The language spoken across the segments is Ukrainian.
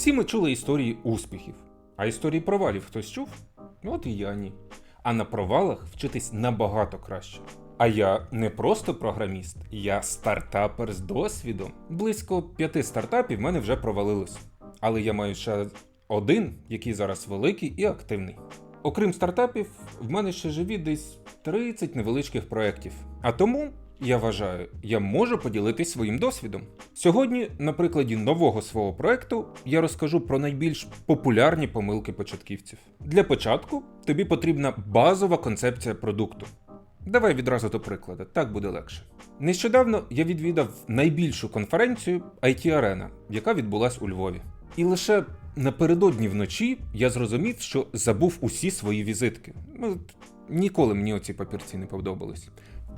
Всі ми чули історії успіхів, а історії провалів хтось чув? Ну, От і я ні. А на провалах вчитись набагато краще. А я не просто програміст, я стартапер з досвідом. Близько п'яти стартапів в мене вже провалилось. Але я маю ще один, який зараз великий і активний. Окрім стартапів, в мене ще живі десь 30 невеличких проєктів. А тому я вважаю, я можу поділитись своїм досвідом. Сьогодні, на прикладі нового свого проекту, я розкажу про найбільш популярні помилки початківців. Для початку тобі потрібна базова концепція продукту. Давай відразу до прикладу, так буде легше. Нещодавно я відвідав найбільшу конференцію IT Arena, яка відбулась у Львові. І лише напередодні вночі я зрозумів, що забув усі свої візитки. Ну, ніколи мені оці папірці не подобались.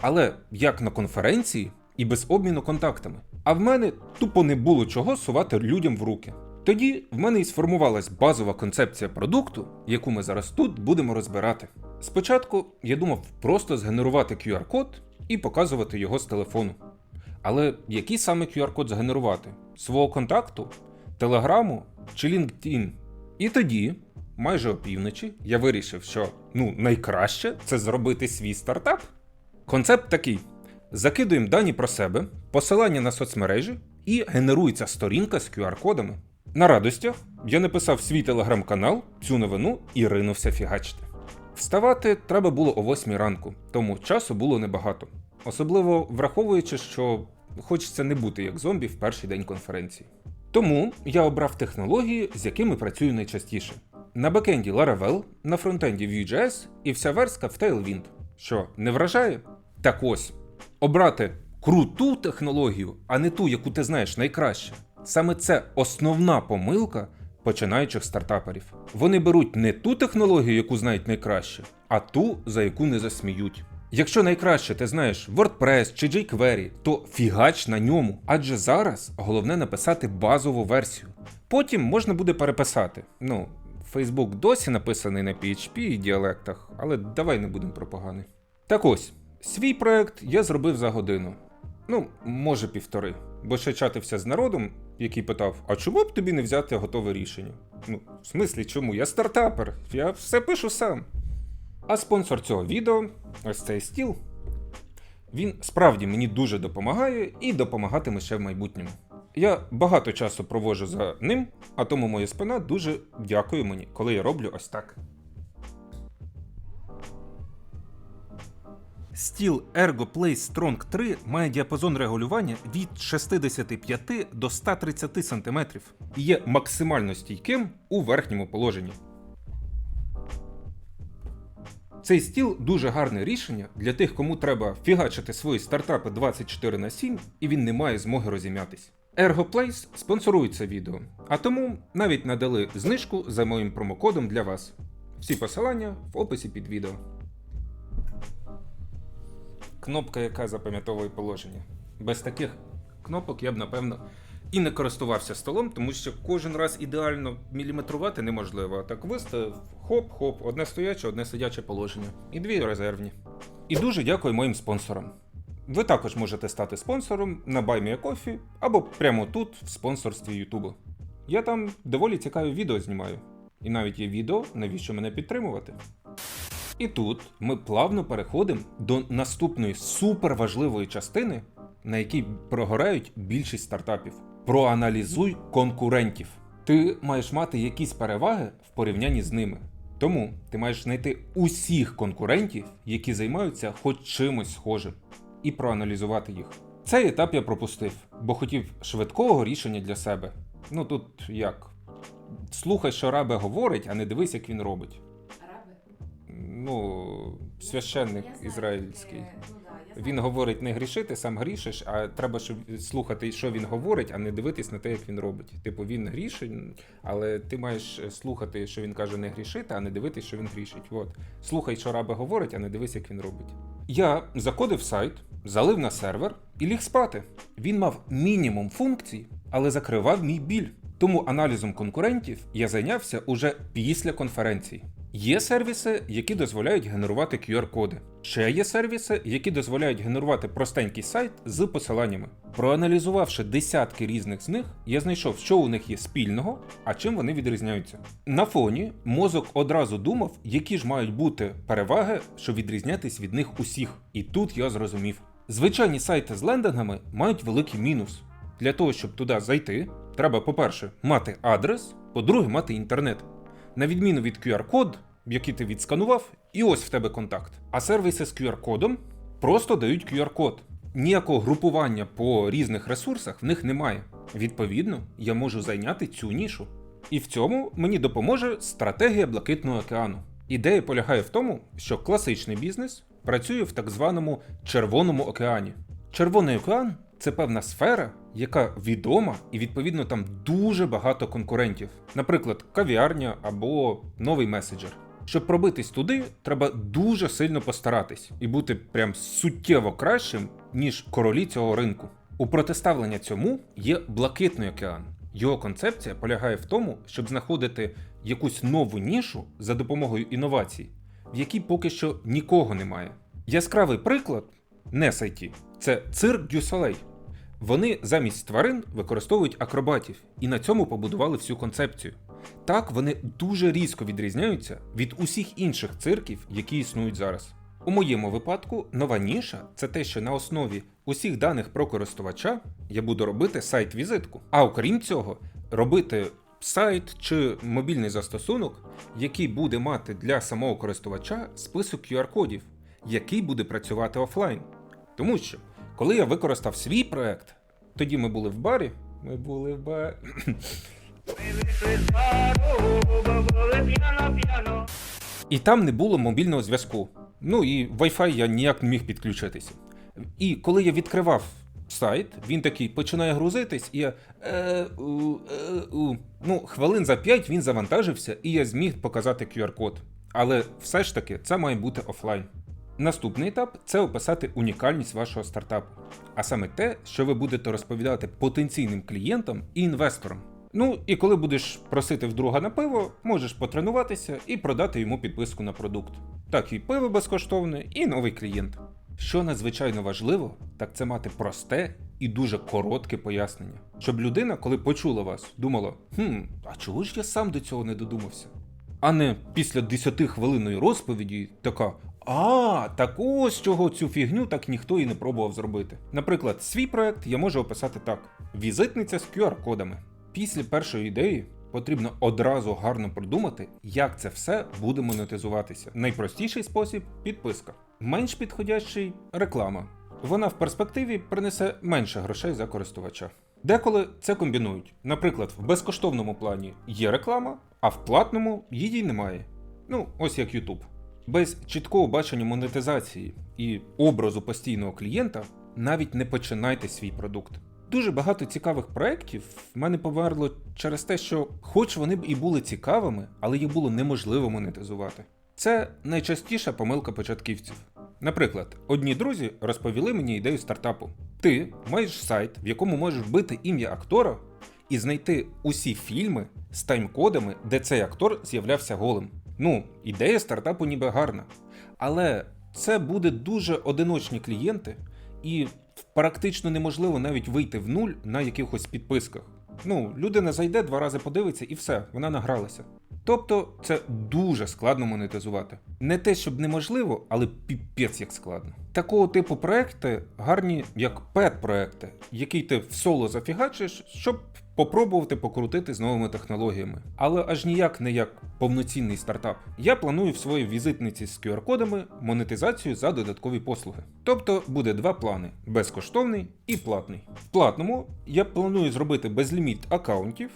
Але як на конференції і без обміну контактами. А в мене тупо не було чого сувати людям в руки. Тоді в мене і сформувалась базова концепція продукту, яку ми зараз тут будемо розбирати. Спочатку я думав просто згенерувати QR-код і показувати його з телефону. Але який саме QR-код згенерувати? Свого контакту, телеграму чи LinkedIn? І тоді, майже опівночі, я вирішив, що ну найкраще це зробити свій стартап. Концепт такий: закидуємо дані про себе, посилання на соцмережі і генерується сторінка з QR-кодами. На радостях я написав свій телеграм-канал, цю новину і ринувся фігачити. Вставати треба було о 8 ранку, тому часу було небагато. Особливо враховуючи, що хочеться не бути як зомбі в перший день конференції. Тому я обрав технології, з якими працюю найчастіше. На бекенді Laravel, на фронтенді Vue.js і вся верстка в Tailwind. Що, не вражає? Так ось, обрати круту технологію, а не ту, яку ти знаєш найкраще. Саме це основна помилка починаючих стартаперів. Вони беруть не ту технологію, яку знають найкраще, а ту, за яку не засміють. Якщо найкраще ти знаєш WordPress чи jQuery, то фігач на ньому, адже зараз головне написати базову версію. Потім можна буде переписати. Ну, Facebook досі написаний на PHP і діалектах, але давай не будемо про поганий. Так ось, свій проект я зробив за годину. Ну, може, півтори. Бо ще чатився з народом, який питав: а чому б тобі не взяти готове рішення? Ну, в смислі, чому? Я стартапер, я все пишу сам. А спонсор цього відео, ось цей стіл, він справді мені дуже допомагає і допомагатиме ще в майбутньому. Я багато часу проводжу за ним, а тому моя спина дуже дякує мені, коли я роблю ось так. Стіл Ergo Place Strong 3 має діапазон регулювання від 65 до 130 см і є максимально стійким у верхньому положенні. Цей стіл дуже гарне рішення для тих, кому треба фігачити свої стартапи 24 на 7 і він не має змоги розім'ятись. ErgoPlace спонсорує це відео, а тому навіть надали знижку за моїм промокодом для вас. Всі посилання в описі під відео. Кнопка, яка запам'ятовує положення. Без таких кнопок я б, напевно, і не користувався столом, тому що кожен раз ідеально міліметрувати неможливо. Так виставив хоп-хоп, одне стояче, одне сидяче положення. І дві резервні. І дуже дякую моїм спонсорам. Ви також можете стати спонсором на BuyMeACoffee або прямо тут, в спонсорстві Ютубу. Я там доволі цікаві відео знімаю. І навіть є відео, навіщо мене підтримувати. І тут ми плавно переходимо до наступної суперважливої частини, на якій прогорають більшість стартапів. Проаналізуй конкурентів. Ти маєш мати якісь переваги в порівнянні з ними. Тому ти маєш знайти усіх конкурентів, які займаються хоч чимось схожим, і проаналізувати їх. Цей етап я пропустив, бо хотів швидкого рішення для себе. Ну тут як? Слухай, що рабе говорить, а не дивись, як він робить. Ну, священник ізраїльський. таке, ну. Він говорить не грішити, сам грішиш, а треба щоб слухати, що він говорить, а не дивитись на те, як він робить. Tипу, він грішить, але ти маєш слухати, що він каже, не грішити, а не дивитись, що він грішить. От. Слухай, що раби говорить, а не дивись, як він робить. Я закодив сайт, залив на сервер і ліг спати. Він мав мінімум функцій, але закривав мій біль. Тому аналізом конкурентів я зайнявся уже після конференції. Є сервіси, які дозволяють генерувати QR-коди. Ще є сервіси, які дозволяють генерувати простенький сайт з посиланнями. Проаналізувавши десятки різних з них, я знайшов, що у них є спільного, а чим вони відрізняються. На фоні мозок одразу думав, які ж мають бути переваги, щоб відрізнятись від них усіх. І тут я зрозумів. Звичайні сайти з лендингами мають великий мінус. Для того, щоб туди зайти, треба, по-перше, мати адрес, по-друге, мати інтернет. На відміну від QR-код, який ти відсканував, і ось в тебе контакт. А сервіси з QR-кодом просто дають QR-код. Ніякого групування по різних ресурсах в них немає. Відповідно, я можу зайняти цю нішу. І в цьому мені допоможе стратегія Блакитного океану. Ідея полягає в тому, що класичний бізнес працює в так званому Червоному океані. Червоний океан це певна сфера, яка відома, і відповідно там дуже багато конкурентів, наприклад, кав'ярня або новий меседжер. Щоб пробитись туди, треба дуже сильно постаратись і бути прям суттєво кращим, ніж королі цього ринку. У протиставлення цьому є блакитний океан. Його концепція полягає в тому, щоб знаходити якусь нову нішу за допомогою інновацій, в якій поки що нікого немає. Яскравий приклад не сайті це цирк Дю Солей. Вони замість тварин використовують акробатів і на цьому побудували всю концепцію. Так вони дуже різко відрізняються від усіх інших цирків, які існують зараз. У моєму випадку нова ніша це те, що на основі усіх даних про користувача я буду робити сайт-візитку. А окрім цього, робити сайт чи мобільний застосунок, який буде мати для самого користувача список QR-кодів, який буде працювати офлайн. Тому що, коли я використав свій проект, тоді ми були в барі. Ми були в барі. І там не було мобільного зв'язку. Ну і Wi-Fi я ніяк не міг підключитися. І коли я відкривав сайт, він такий починає грузитись, і я. Е, у, е, у. Ну, хвилин за 5 він завантажився, і я зміг показати QR-код. Але все ж таки це має бути офлайн. Наступний етап це описати унікальність вашого стартапу, а саме те, що ви будете розповідати потенційним клієнтам і інвесторам. Ну і коли будеш просити в друга на пиво, можеш потренуватися і продати йому підписку на продукт. Так і пиво безкоштовне, і новий клієнт. Що надзвичайно важливо, так це мати просте і дуже коротке пояснення, щоб людина, коли почула вас, думала: хм, а чого ж я сам до цього не додумався? А не після 10-хвилинної розповіді така. А, так ось чого цю фігню так ніхто і не пробував зробити. Наприклад, свій проект я можу описати так: візитниця з QR-кодами. Після першої ідеї потрібно одразу гарно продумати, як це все буде монетизуватися. Найпростіший спосіб підписка. Менш підходящий реклама. Вона в перспективі принесе менше грошей за користувача. Деколи це комбінують. Наприклад, в безкоштовному плані є реклама, а в платному її немає. Ну, ось як YouTube. Без чіткого бачення монетизації і образу постійного клієнта навіть не починайте свій продукт. Дуже багато цікавих проєктів в мене померло через те, що, хоч вони б і були цікавими, але їх було неможливо монетизувати. Це найчастіша помилка початківців. Наприклад, одні друзі розповіли мені ідею стартапу. Ти маєш сайт, в якому можеш вбити ім'я актора і знайти усі фільми з тайм-кодами, де цей актор з'являвся голим. Ну, ідея стартапу ніби гарна. Але це буде дуже одиночні клієнти, і практично неможливо навіть вийти в нуль на якихось підписках. Ну, людина зайде, два рази подивиться і все, вона награлася. Тобто це дуже складно монетизувати. Не те, щоб неможливо, але піпець як складно. Такого типу проекти гарні як пет-проекти, який ти в соло зафігачиш, щоб попробувати покрутити з новими технологіями. Але аж ніяк не як повноцінний стартап. Я планую в своїй візитниці з QR-кодами монетизацію за додаткові послуги. Тобто буде два плани: безкоштовний і платний. В платному я планую зробити безліміт аккаунтів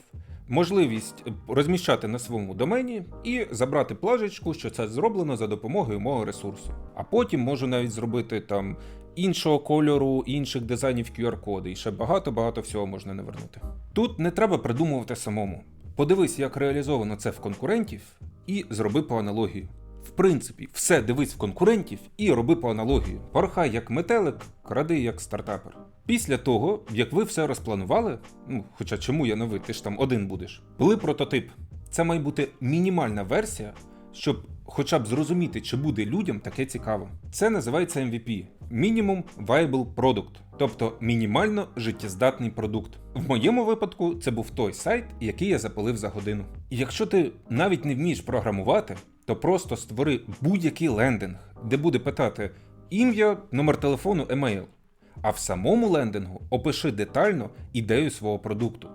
можливість розміщати на своєму домені і забрати плажечку, що це зроблено за допомогою мого ресурсу. А потім можу навіть зробити там іншого кольору, інших дизайнів QR-коди, і ще багато-багато всього можна навернути. Тут не треба придумувати самому. Подивись, як реалізовано це в конкурентів, і зроби по аналогії. Принципі, все дивись в конкурентів і роби по аналогії. Порхай як метелик, кради як стартапер. Після того, як ви все розпланували, ну хоча чому я не ви, ти ж там один будеш, були прототип. Це має бути мінімальна версія, щоб хоча б зрозуміти, чи буде людям таке цікаво. Це називається MVP Minimum Viable Product, тобто мінімально життєздатний продукт. В моєму випадку це був той сайт, який я запалив за годину. І якщо ти навіть не вмієш програмувати, то просто створи будь-який лендинг, де буде питати ім'я, номер телефону, емейл. А в самому лендингу опиши детально ідею свого продукту.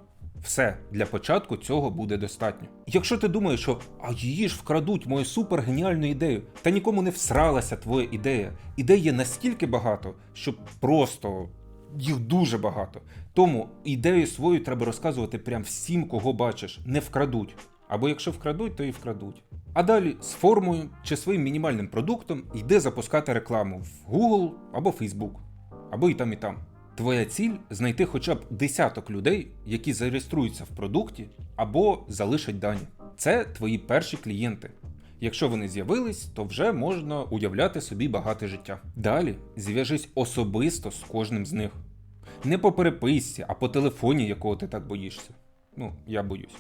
Все для початку цього буде достатньо. Якщо ти думаєш, що а її ж вкрадуть мою супергеніальну ідею, та нікому не всралася твоя ідея. Ідей є настільки багато, що просто їх дуже багато. Тому ідею свою треба розказувати прям всім, кого бачиш, не вкрадуть. Або якщо вкрадуть, то і вкрадуть. А далі з формою чи своїм мінімальним продуктом йди запускати рекламу в Google або Facebook, або і там, і там. Твоя ціль знайти хоча б десяток людей, які зареєструються в продукті або залишать дані. Це твої перші клієнти. Якщо вони з'явились, то вже можна уявляти собі багате життя. Далі зв'яжись особисто з кожним з них. Не по переписці, а по телефоні, якого ти так боїшся. Ну, я боюсь.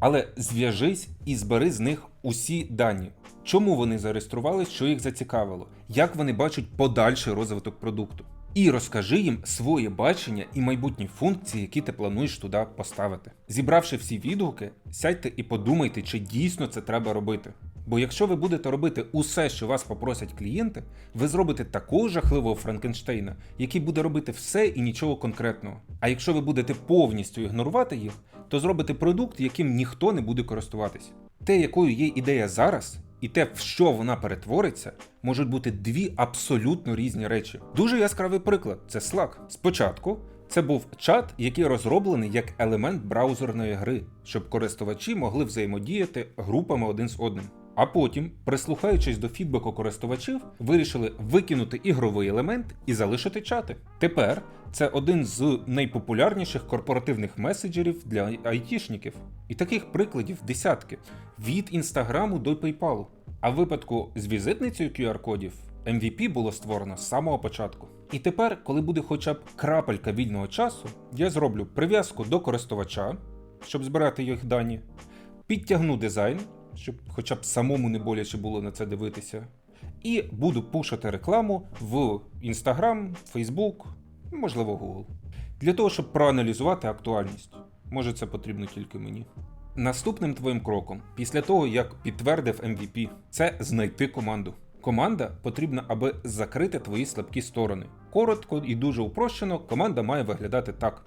Але зв'яжись і збери з них усі дані. Чому вони зареєструвались, що їх зацікавило, як вони бачать подальший розвиток продукту. І розкажи їм своє бачення і майбутні функції, які ти плануєш туди поставити. Зібравши всі відгуки, сядьте і подумайте, чи дійсно це треба робити. Бо якщо ви будете робити усе, що вас попросять клієнти, ви зробите такого жахливого Франкенштейна, який буде робити все і нічого конкретного. А якщо ви будете повністю ігнорувати їх, то зробите продукт, яким ніхто не буде користуватись. Те, якою є ідея зараз, і те, в що вона перетвориться, можуть бути дві абсолютно різні речі. Дуже яскравий приклад це Slack. Спочатку це був чат, який розроблений як елемент браузерної гри, щоб користувачі могли взаємодіяти групами один з одним. А потім, прислухаючись до фідбеку користувачів, вирішили викинути ігровий елемент і залишити чати. Тепер це один з найпопулярніших корпоративних меседжерів для айтішників. І таких прикладів десятки від інстаграму до PayPal. А в випадку з візитницею QR-кодів MVP було створено з самого початку. І тепер, коли буде хоча б крапелька вільного часу, я зроблю прив'язку до користувача, щоб збирати їх дані, підтягну дизайн, щоб хоча б самому не боляче було на це дивитися, і буду пушити рекламу в Instagram, Facebook, можливо, Google. Для того, щоб проаналізувати актуальність. Може, це потрібно тільки мені. Наступним твоїм кроком, після того як підтвердив MVP, це знайти команду. Команда потрібна, аби закрити твої слабкі сторони. Коротко і дуже упрощено, команда має виглядати так: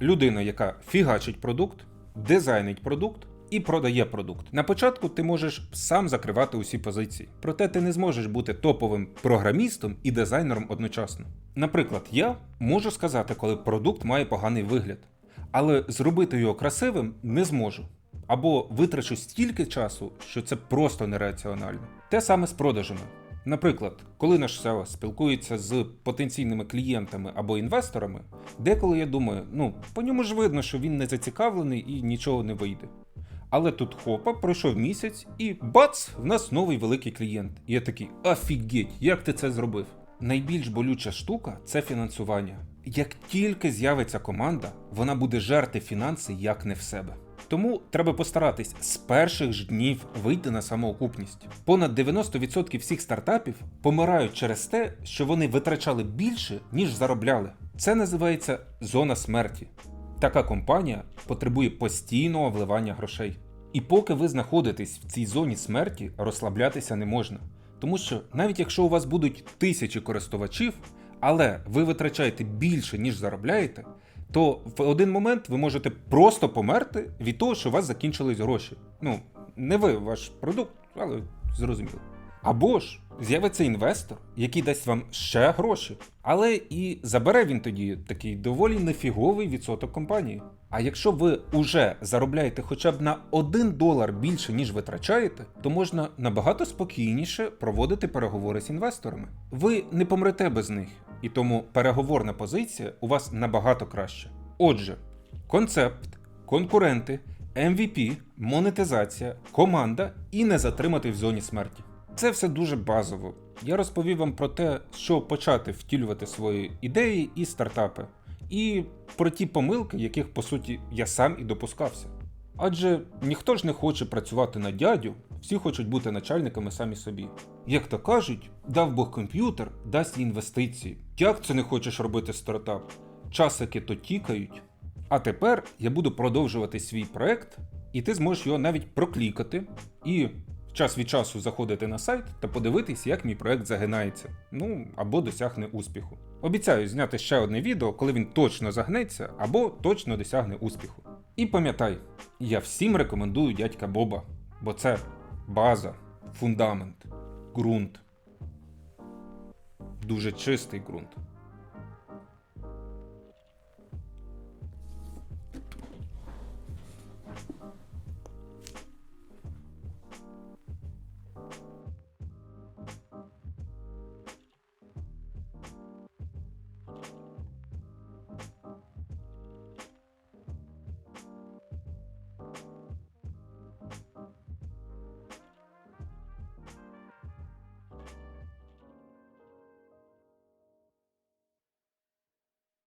людина, яка фігачить продукт, дизайнить продукт і продає продукт. На початку ти можеш сам закривати усі позиції, проте ти не зможеш бути топовим програмістом і дизайнером одночасно. Наприклад, я можу сказати, коли продукт має поганий вигляд, але зробити його красивим не зможу. Або витрачу стільки часу, що це просто нераціонально. Те саме з продажами. Наприклад, коли наш SEO спілкується з потенційними клієнтами або інвесторами, деколи я думаю, ну по ньому ж видно, що він не зацікавлений і нічого не вийде. Але тут хопа, пройшов місяць, і бац, в нас новий великий клієнт. І я такий, офігеть, як ти це зробив? Найбільш болюча штука це фінансування. Як тільки з'явиться команда, вона буде жерти фінанси як не в себе. Тому треба постаратись з перших ж днів вийти на самоокупність. Понад 90% всіх стартапів помирають через те, що вони витрачали більше, ніж заробляли. Це називається зона смерті. Така компанія потребує постійного вливання грошей. І поки ви знаходитесь в цій зоні смерті, розслаблятися не можна. Тому що навіть якщо у вас будуть тисячі користувачів, але ви витрачаєте більше, ніж заробляєте, то в один момент ви можете просто померти від того, що у вас закінчились гроші. Ну, не ви ваш продукт, але зрозуміло. Або ж з'явиться інвестор, який дасть вам ще гроші, але і забере він тоді такий доволі нефіговий відсоток компанії. А якщо ви уже заробляєте хоча б на 1 долар більше, ніж витрачаєте, то можна набагато спокійніше проводити переговори з інвесторами. Ви не помрете без них, і тому переговорна позиція у вас набагато краще. Отже, концепт, конкуренти, MVP, монетизація, команда і не затримати в зоні смерті. Це все дуже базово. Я розповів вам про те, що почати втілювати свої ідеї і стартапи, і про ті помилки, яких по суті я сам і допускався. Адже ніхто ж не хоче працювати на дядю, всі хочуть бути начальниками самі собі. Як то кажуть, дав Бог комп'ютер, дасть інвестиції. Як це не хочеш робити стартап? Часики то тікають. А тепер я буду продовжувати свій проект, і ти зможеш його навіть проклікати і час від часу заходити на сайт та подивитись, як мій проект загинається, ну або досягне успіху. Обіцяю зняти ще одне відео, коли він точно загнеться або точно досягне успіху. І пам'ятай, я всім рекомендую дядька Боба, бо це база, фундамент, ґрунт. Дуже чистий ґрунт.